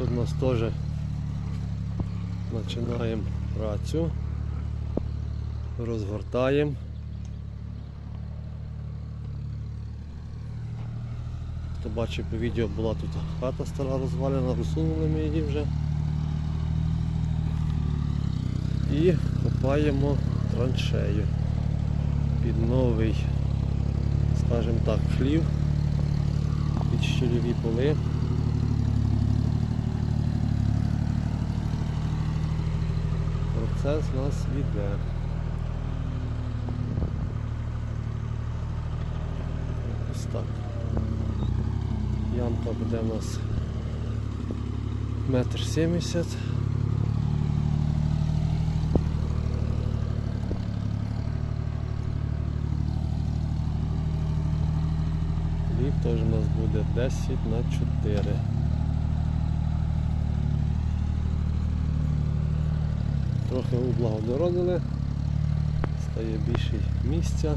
Тут у нас теж починаємо працю. Розгортаємо. Хто бачив по відео, була тут хата стара розвалена, розсунули ми її вже. І копаємо траншею під новий, скажімо так, хлів, під щільові поли. Процес у нас йде. Ось так. Ямка буде у нас метр сімдесят. Лів теж у нас буде 10 на 4. Трохи ублагодородили, стає більше місця.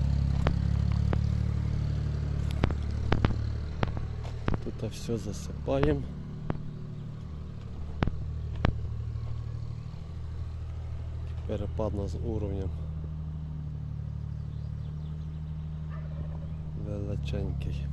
Тут все засипаємо. Перепад у нас уровнем величенький.